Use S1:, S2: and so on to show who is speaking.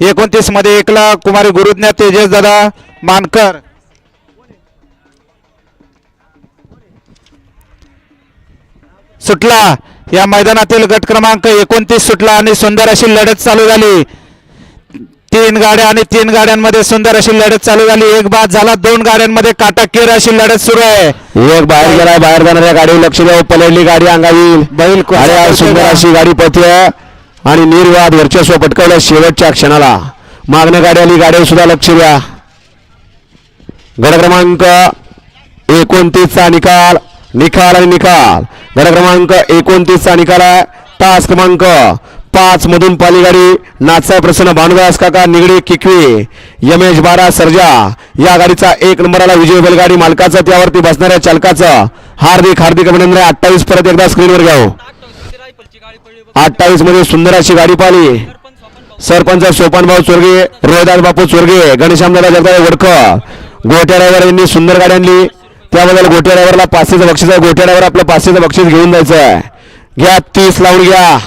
S1: एकोणतीसमध्ये एकला कुमारी गुरुज्ञा तेजस दादा मानकर. सुटला. या मैदानातील गट क्रमांक एकोणतीस सुटला आणि सुंदर अशी लढत चालू झाली. तीन गाड्या आणि तीन गाड्यांमध्ये सुंदर अशी लढत चालू झाली. एक बाद झाला. दोन गाड्यांमध्ये काटाकीर अशी लढत सुरू आहे.
S2: एक बाहेर गेलाय बाहेर जाणाऱ्या गाडी लक्ष द्या. पलटली गाडी अंगाईल
S1: बैल
S2: सुंदर? अशी गाडी पळते आणि निर्वाद वर्चस्व पटकावल्या शेवटच्या क्षणाला. मागण्या गाडी आली गाडी सुद्धा लक्ष द्या. गड क्रमांक एकोणतीसचा निकाल निकाल आणि निकाल. गड क्रमांक एकोणतीसचा निकाल आहे. तास क्रमांक पाच मधून पाली गाडी नाचा प्रसन्न भानुदास काका निगडी किकवी यमेश बारा सर्जा. या गाडीचा एक नंबरला विजय बैलगाडी मालकाचं त्यावरती बसणाऱ्या चालकाचं हार्दिक हार्दिक अभिनंदन अठ्ठावीस परत एकदा स्क्रीनवर घ्यावं हो. अठ्ठावीसमध्ये सुंदर अशी गाडी पाहिली. सरपंच सोपानभाऊ चोरगे रोहिदास बापू चोरगे गणेशामदादा जगदाळे वडकर गोट्या ड्रायव्हर यांनी सुंदर गाडी आणली. त्याबद्दल गोट्या ड्रायव्हरला पाचशेचं बक्षीस आहे. गोट्या ड्रायव्हर आपलं पाचशेचं बक्षीस घेऊन जायचं आहे घ्या तीस लावून घ्या.